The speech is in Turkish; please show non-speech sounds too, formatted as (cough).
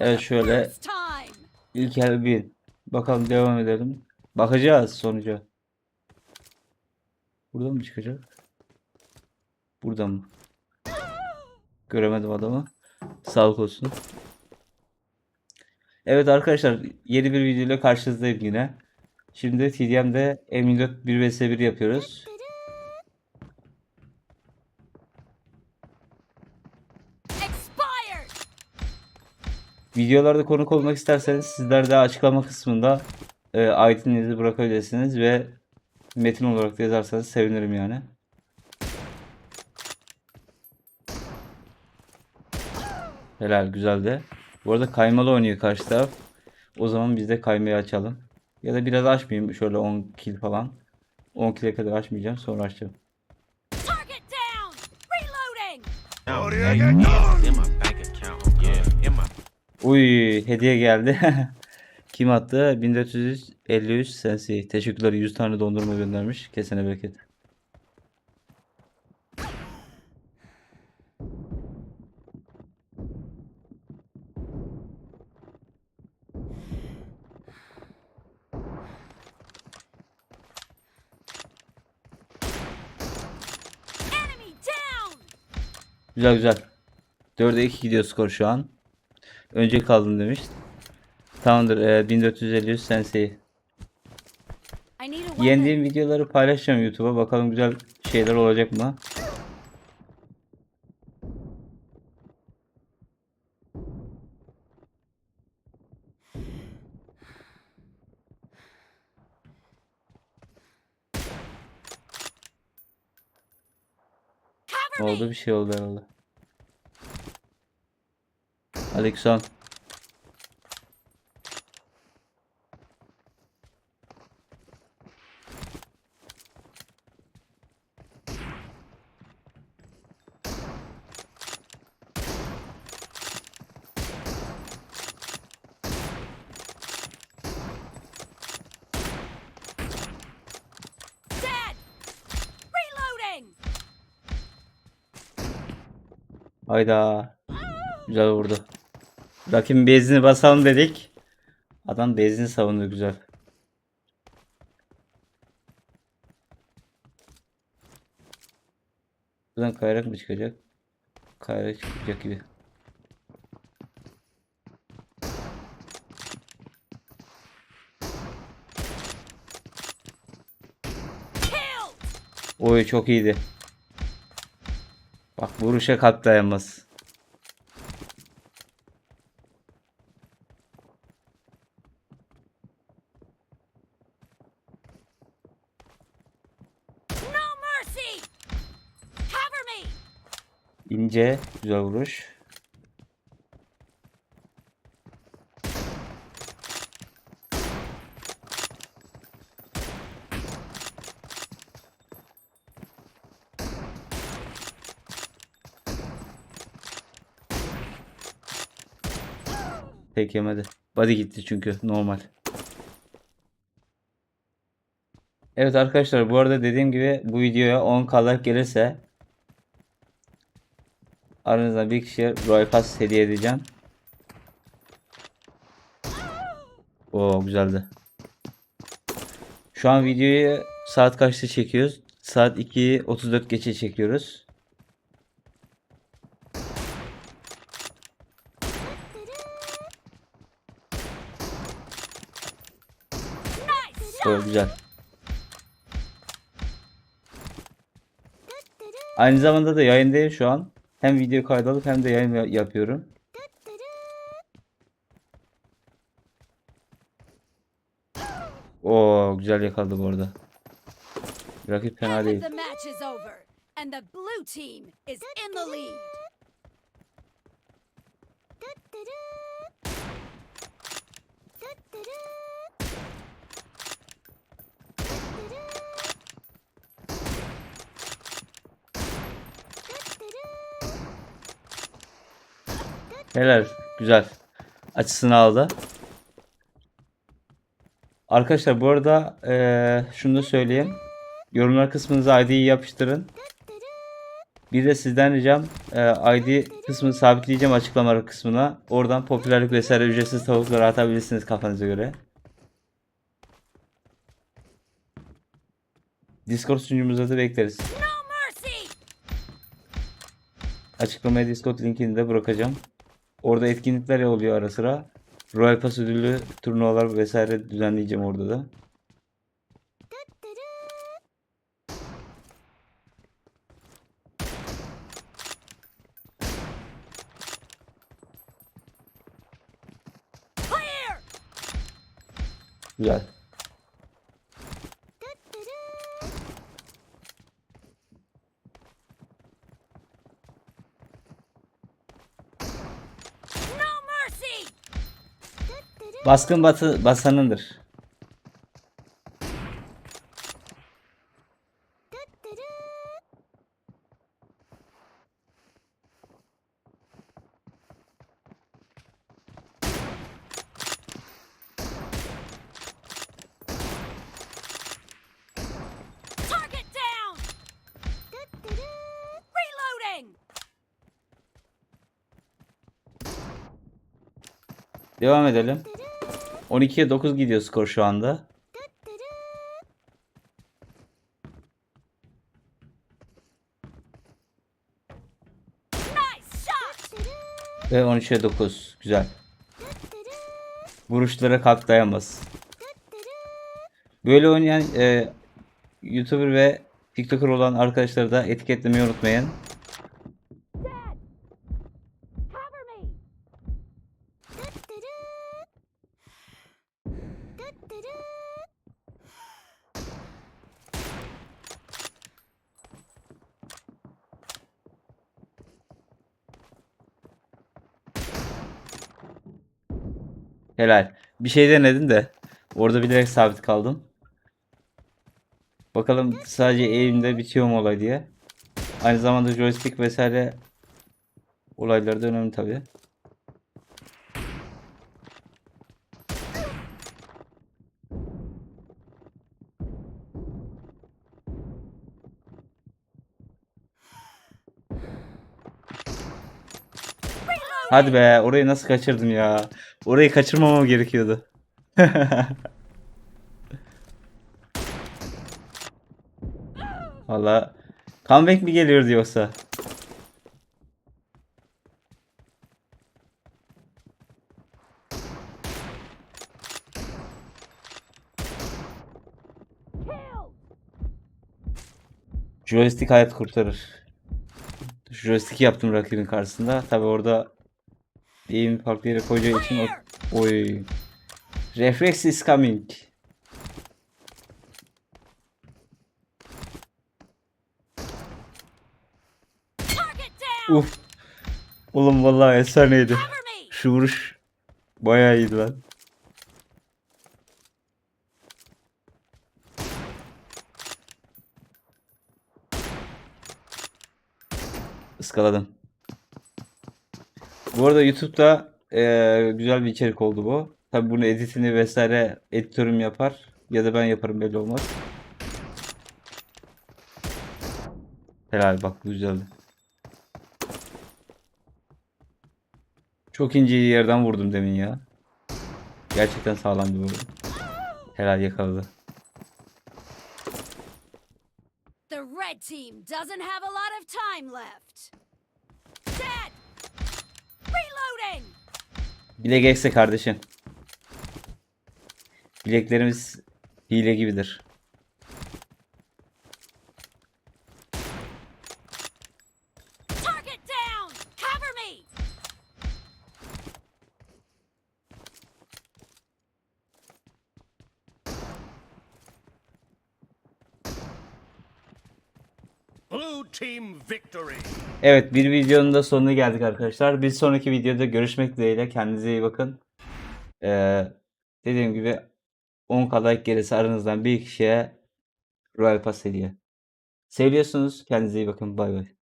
Evet şöyle ilk el bir. Bakalım devam edelim. Bakacağız sonuca. Buradan mı çıkacak? Buradan mı? Göremedim adamı. Sağlık olsun. Evet arkadaşlar yeni bir video ile karşınızdayım yine. Şimdi TDM'de M24 1 vs 1 yapıyoruz. Videolarda konuk olmak isterseniz sizler de açıklama kısmında e, ID'nizi bırakabilirsiniz ve metin olarak da yazarsanız sevinirim yani. Helal güzeldi. Bu arada kaymalı oynuyor karşı taraf. O zaman biz de kaymayı açalım. Ya da biraz açmayayım. Şöyle 10 kill falan. 10 kill'e kadar açmayacağım. Sonra açacağım. Target down. Uy hediye geldi. (laughs) Kim attı? 1453 sensi. Teşekkürler 100 tane dondurma göndermiş. Kesene bereket. Güzel güzel. 4'e 2 gidiyor skor şu an. Önce kaldım demiş. Tamamdır. E, 1453 sensi. I need a weapon. Yendiğim videoları paylaşacağım YouTube'a. Bakalım güzel şeyler olacak mı? Oldu bir şey oldu herhalde. Reloading. Hayda. Güzel vurdu. Rakibin bezini basalım dedik. Adam bezini savundu güzel. Buradan kayarak mı çıkacak? Kayarak çıkacak gibi. Oy çok iyiydi. Bak vuruşa kalp İnce güzel vuruş. Tek yemedi. Body gitti çünkü normal. Evet arkadaşlar bu arada dediğim gibi bu videoya 10 like gelirse aranızdan bir kişiye Royal Pass hediye edeceğim. Oo güzeldi. Şu an videoyu saat kaçta çekiyoruz? Saat 2'yi 34 geçe çekiyoruz. Oo, güzel. Aynı zamanda da yayındayım şu an. Hem video kaydalıp hem de yayın ya- yapıyorum. Oo güzel yakaladı bu arada. Rakip fena And değil. the match is over, and the blue team is in the lead. Helal. Güzel. Açısını aldı. Arkadaşlar bu arada eee şunu da söyleyeyim. Yorumlar kısmınıza ID'yi yapıştırın. Bir de sizden ricam e, ID kısmını sabitleyeceğim açıklamalar kısmına. Oradan popülerlik vesaire ücretsiz tavukları atabilirsiniz kafanıza göre. Discord sunucumuza da bekleriz. Açıklamaya Discord linkini de bırakacağım. Orada etkinlikler oluyor ara sıra. Royal Pass ödüllü turnuvalar vesaire düzenleyeceğim orada da. Güzel. Baskın batı basanındır. Target down! Reloading! Devam edelim. 12'ye 9 gidiyor skor şu anda. Ve 13'e 9. Güzel. Vuruşlara kalp dayanmaz. Böyle oynayan e, YouTuber ve TikToker olan arkadaşları da etiketlemeyi unutmayın. Helal. Bir şey denedin de orada bilerek sabit kaldım. Bakalım sadece eğimde bitiyor mu olay diye. Aynı zamanda joystick vesaire olayları da önemli tabii. Hadi be orayı nasıl kaçırdım ya. Orayı kaçırmamam gerekiyordu. (laughs) Valla comeback mi geliyordu yoksa? Joystick hayat kurtarır. Joystick yaptım rakibin karşısında. Tabi orada eğimi farklı yere koyacağı için o... Oy. Reflex is coming. Uf. Oğlum vallahi efsaneydi. Şu vuruş bayağı iyiydi lan. Iskaladım. Bu arada YouTube'da eee, güzel bir içerik oldu bu. Tabi bunu editini vesaire editörüm yapar ya da ben yaparım belli olmaz. Helal bak bu güzeldi. Çok ince yerden vurdum demin ya. Gerçekten sağlam bir vurdu. Helal yakaladı. The red team doesn't have a lot of time left. Dead! Bilek ekse kardeşim. Bileklerimiz hile gibidir. Evet bir videonun da sonuna geldik arkadaşlar. Bir sonraki videoda görüşmek dileğiyle. Kendinize iyi bakın. Ee, dediğim gibi 10 like gerisi aranızdan bir kişiye Royal Pass hediye. Seviyorsunuz. Kendinize iyi bakın. Bay bay.